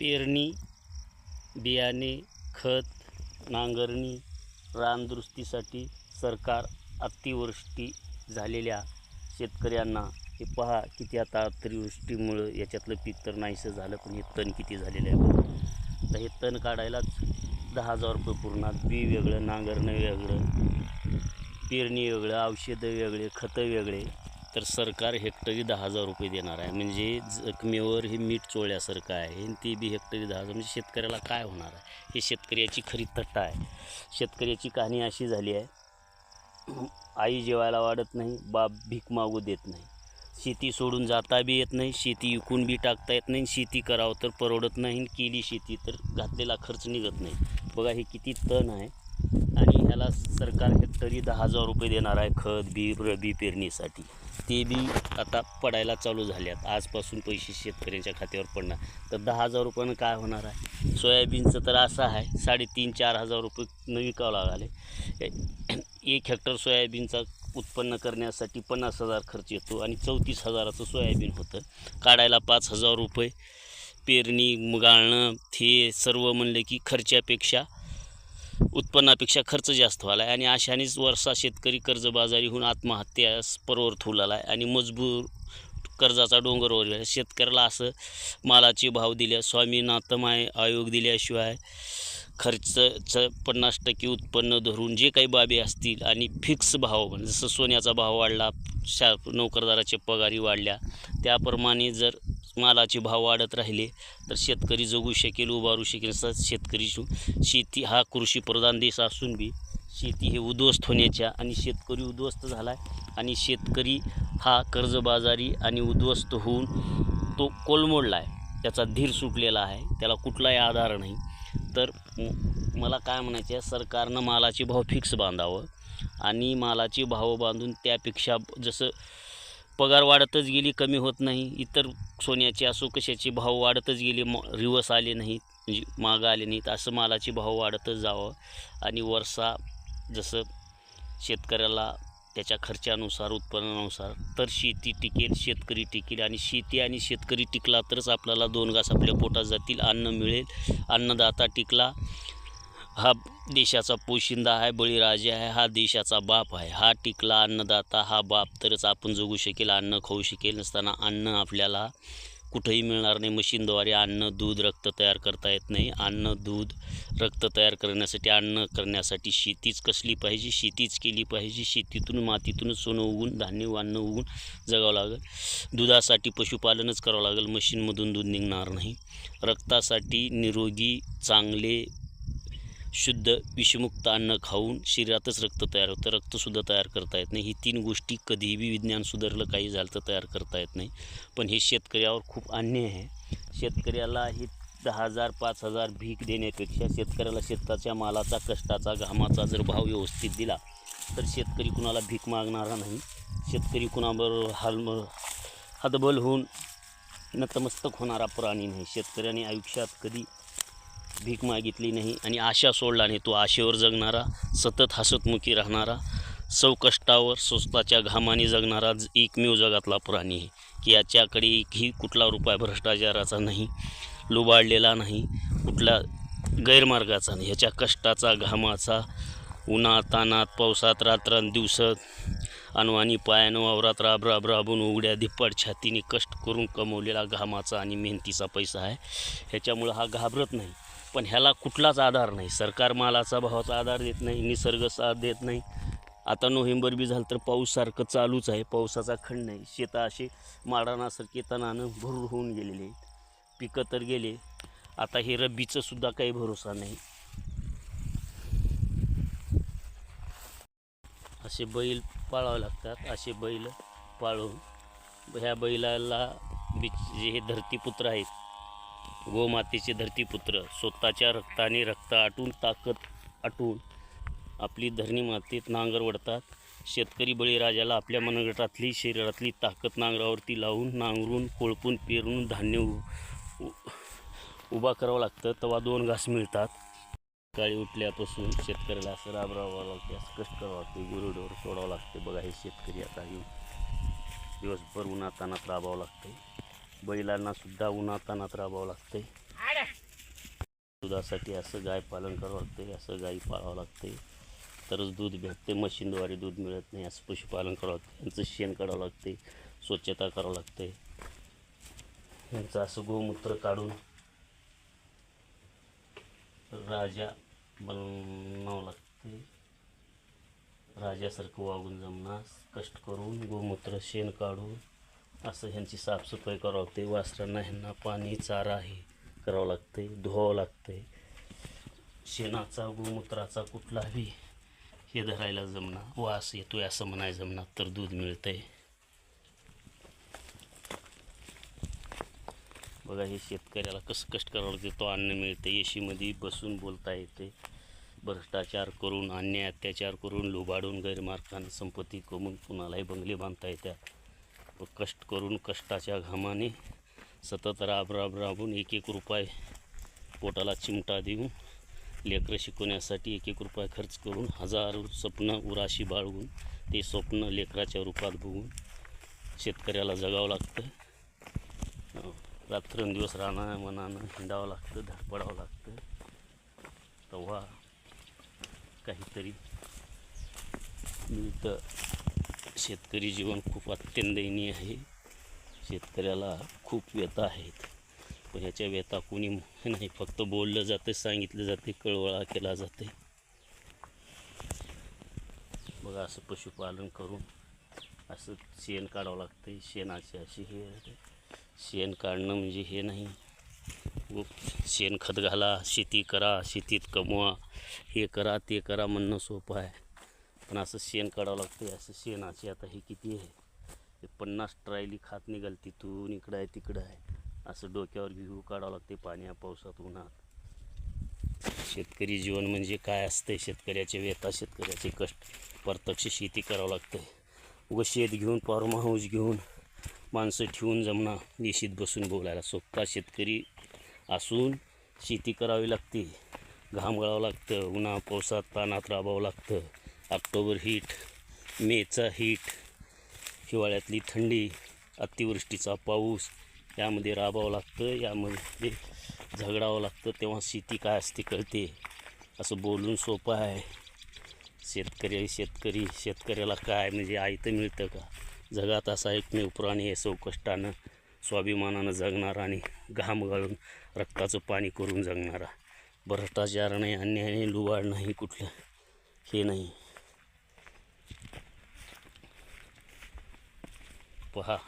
पेरणी बियाणे खत नांगरणी रानदुरुस्तीसाठी सरकार अतिवृष्टी झालेल्या शेतकऱ्यांना हे पहा किती आता अतिवृष्टीमुळं याच्यातलं पीक तर नाहीसं झालं पण हे तण किती झालेलं आहे तर हे तण काढायलाच दहा हजार रुपये पूर्ण बी वेगळं नांगरणं वेगळं पेरणी वेगळं औषधं वेगळे खतं वेगळे. तर सरकार हेक्टरी दहा हजार रुपये देणार आहे. म्हणजे जखमेवर हे मीठ चोळल्यासारखं आहे आणि ते बी हेक्टरी दहा हजार. म्हणजे शेतकऱ्याला काय होणार आहे? हे शेतकऱ्याची खरी थट्टा आहे. शेतकऱ्याची कहाणी अशी झाली आहे. आई जेवायला वाढत नाही बाप भीक मागू देत नाही. शेती सोडून जाता बी येत नाही शेती विकून बी टाकता येत नाही शेती करावं तर परवडत नाही आणि केली शेती तर घातलेला खर्च निघत नाही. बघा हे किती तण आहे. आणि ह्याला सरकार हेक्टरी दहा हजार रुपये देणार आहे खत बी रबी पेरणीसाठी. ते बी आता पडायला चालू झाल्यात. आजपासून पैसे शेतकऱ्यांच्या खात्यावर पडणार. तर दहा हजार रुपयानं काय होणार आहे? सोयाबीनचं तर असं आहे साडेतीन चार हजार रुपये न विकावं लागले. एक हेक्टर सोयाबीनचा उत्पन्न करण्यासाठी पन्नास हजार खर्च येतो आणि चौतीस हजाराचं सोयाबीन होतं. काढायला पाच हजार रुपये पेरणी गाळणं हे सर्व म्हणलं की खर्चापेक्षा उत्पन्नापेक्षा खर्च जास्त व्हायला आहे आणि अशानेच वर्षा शेतकरी कर्जबाजारी होऊन आत्महत्यास परवर्त होलाला आहे आणि मजबूर कर्जाचा डोंगर वर शेतकऱ्याला असं मालाचे भाव दिल्या स्वामीनाथम आहे आयोग दिल्याशिवाय खर्चचं पन्नास टक्के उत्पन्न धरून जे काही बाबी असतील आणि फिक्स भाव म्हणजे जसं सोन्याचा भाव वाढला शा नोकरदाराच्या पगारी वाढल्या त्याप्रमाणे जर मालाचे भाव वाढत राहिले तर शेतकरी जगू शकेल उभारू शकेल असं शेतकरी शेती हा कृषीप्रधान देश असून बी शेती हे उद्ध्वस्त होण्याच्या आणि शेतकरी उद्ध्वस्त झाला आहे आणि शेतकरी हा कर्जबाजारी आणि उद्ध्वस्त होऊन तो कोलमोडला आहे त्याचा धीर सुटलेला आहे त्याला कुठलाही आधार नाही. तर मला काय म्हणायचं आहे सरकारनं मालाचे भाव फिक्स बांधावं आणि मालाचे भाव बांधून त्यापेक्षा जसं पगार वाढतच गेली कमी होत नाही. इतर सोन्याचे असो कशाचे भाव वाढतच गेले म रिवर्स आले नाहीत म्हणजे मागं आले नाहीत असं मालाचे भाव वाढतच जावं. आणि वर्षा जसं शेतकऱ्याला त्याच्या खर्चानुसार उत्पन्नानुसार तर शेती टिकेल शेतकरी टिकेल. आणि शेती आणि शेतकरी टिकला तरच आपल्याला दोन घास आपल्या पोटात जातील अन्न मिळेल. अन्नदाता टिकला हा देशाचा पोशिंदा आहे बळीराजे आहे हा देशाचा बाप आहे. हा टिकला अन्नदाता हा बाप तरच आपण जगू शकेल अन्न खाऊ शकेल नसताना अन्न आपल्याला कुठंही मिळणार नाही. मशीनद्वारे अन्न दूध रक्त तयार करता येत नाही. अन्न दूध रक्त तयार करण्यासाठी अन्न करण्यासाठी शेतीच कसली पाहिजे? शेतीच केली पाहिजे. शेतीतून मातीतूनच सोनं उगून धान्य अन्न उगून जगावं लागेल. दुधासाठी पशुपालनच करावं लागेल. मशीनमधून दूध निघणार नाही. रक्तासाठी निरोगी चांगले शुद्ध विषमुक्त अन्न खाऊन शरीरातच रक्त तयार होतं. रक्तसुद्धा तयार करता येत नाही. ही तीन गोष्टी कधीही विज्ञान सुधारलं काही झालं तर तयार करता येत नाही. पण हे शेतकऱ्यावर खूप अन्याय आहे. शेतकऱ्याला ही दहा हजार पाच हजार भीक देण्यापेक्षा शेतकऱ्याला शेताच्या मालाचा कष्टाचा घामाचा जर भाव व्यवस्थित दिला तर शेतकरी कुणाला भीक मागणारा नाही. शेतकरी कुणाबरोबर हाल हतबल होऊन नतमस्तक होणारा प्राणी नाही. शेतकऱ्याने आयुष्यात कधी भीक मागितली नाही आणि आशा सोडला नाही तो आशेवर जगणारा सतत हसतमुखी राहणारा सौकष्टावर स्वस्ताच्या घामाने जगणारा ज- एकमेव जगातला प्राणी आहे की याच्याकडे एकही कुठला रुपया भ्रष्टाचाराचा नाही लुबाडलेला नाही कुठला गैरमार्गाचा नाही. ह्याच्या कष्टाचा घामाचा उन्हात तानात पावसात रात्रंदिवसात अनवानी पायानं वावरात राब राब राबून उघड्या धिप्पड छातीने कष्ट करून कमवलेला घामाचा आणि मेहनतीचा पैसा आहे. ह्याच्यामुळं हा घाबरत नाही. पण ह्याला कुठलाच आधार नाही. सरकार मालाचा भावाचा आधार देत नाही निसर्ग साथ देत नाही. आता नोव्हेंबर बी झालं तर पाऊस सारखं चालूच आहे. पावसाचा खंड नाही. शेतं असे माडानासारखे तणानं भरूर होऊन गेलेले आहेत. पिकं तर गेले. आता हे रब्बीचं सुद्धा काही भरोसा नाही. असे बैल पाळावे लागतात. असे बैल पाळून ह्या बैलाला बीच जे हे धरतीपुत्र आहेत. गोमातेचे धरतीपुत्र. स्वतःच्या रक्ताने रक्त आटून ताकद आटून आपली धरणी मातेत नांगर वडतात. शेतकरी बळीराजाला आपल्या मनगटातली शरीरातली ताकद नांगरावरती लावून नांगरून कोळपून पेरून धान्य उ- उभा करावं लागतं. तेव्हा दोन घास मिळतात. सकाळी उठल्यापासून शेतकऱ्याला असं राबरावं लागते असं कष्ट करावं लागते. गुरुडवर सोडावं लागते. बघा हे शेतकरी आता येऊन दिवसभर उन्हातानात राबावं लागतं. बैलांना सुद्धा उन्हातानात राबावं लागते दुधासाठी असं गाय पालन करावं लागते असं गाई पाळावं लागते तरच दूध भेटते मशीनद्वारे दूध मिळत नाही असं पशुपालन करावं लागते यांचं शेण काढावं लागते स्वच्छता करावं लागते यांचं असं गोमूत्र काढून राजा बनावं लागते राजासारखं वागून जमणार कष्ट करून गोमूत्र शेण काढून असं ह्यांची साफसफाई करावं लागते. वासरांना ह्यांना पाणी चारा हे करावं लागते धुवावं लागते. शेणाचा गोमूत्राचा कुठलाही हे धरायला जमणार वास येतोय असं म्हणाय जमणार तर दूध मिळतंय. बघा हे शेतकऱ्याला कसं कष्ट करावं लागते. तो अन्न मिळते एशीमध्ये बसून बोलता येते भ्रष्टाचार करून अन्याय अत्याचार करून लुबाडून गैरमार्गाने संपत्ती कमवून कुणालाही बंगले बांधता येतात कष्ट करून कष्टाच्या घामाने सतत राब राब राबून एक एक रुपये पोटाला चिमटा देऊन लेकरं शिकवण्यासाठी एक एक रुपये खर्च करून हजारो स्वप्न उराशी बाळगून ते स्वप्न लेकराच्या रूपात बघून शेतकऱ्याला जगावं लागतं. रात्रंदिवस राहणं मनानं हिंडावं लागतं धडपडावं लागतं. तेव्हा काहीतरी मिळतं. शेतकरी जीवन खूप अत्यंत दयनीय आहे. शेतकऱ्याला खूप व्यथा आहेत. पण ह्याच्या व्यथा कोणी नाही फक्त बोललं जातं सांगितलं जाते कळवळा केला जाते बघा असं पशुपालन करून असं शेण काढावं लागतं शेणाची अशी हे आहे. शेण काढणं म्हणजे हे नाही. व शेणखत घाला शेती करा शेतीत कमवा. हे करा ते करा म्हणणं सोपं आहे. पण असं शेण काढावं लागतं असं शेणाची आता हे किती आहे? ते पन्नास ट्रायली खात निघाल तिथून इकडं आहे तिकडं आहे. असं डोक्यावर घेऊ काढावं लागते पाण्या पावसात उन्हात. शेतकरी जीवन म्हणजे काय असते शेतकऱ्याचे व्यथा शेतकऱ्याचे कष्ट. प्रत्यक्ष शेती करावं लागते व शेत घेऊन फार्म हाऊस घेऊन माणसं ठेवून जमना निशीत बसून बोलायला स्वतः शेतकरी असून शेती करावी लागते. घाम गळावं लागतं उन्हा पावसात पाण्यात राबावं लागतं. ऑक्टोबर हीट मेचा हीट हिवाळ्यातली थंडी अतिवृष्टीचा पाऊस यामध्ये राबावं लागतं यामध्ये झगडावं लागतं तेव्हा शेती काय असते कळते. असं बोलून सोपं आहे. शेतकरी शेतकरी. शेतकऱ्याला काय म्हणजे आयतं मिळतं का? जगात असा एकमेव प्राणी आहे सौकष्टानं स्वाभिमानानं जगणारा आणि घाम गाळून रक्ताचं पाणी करून जगणारा. भ्रष्टाचार नाही अन्याय नाही लुवाड नाही कुठलं हे नाही. पहा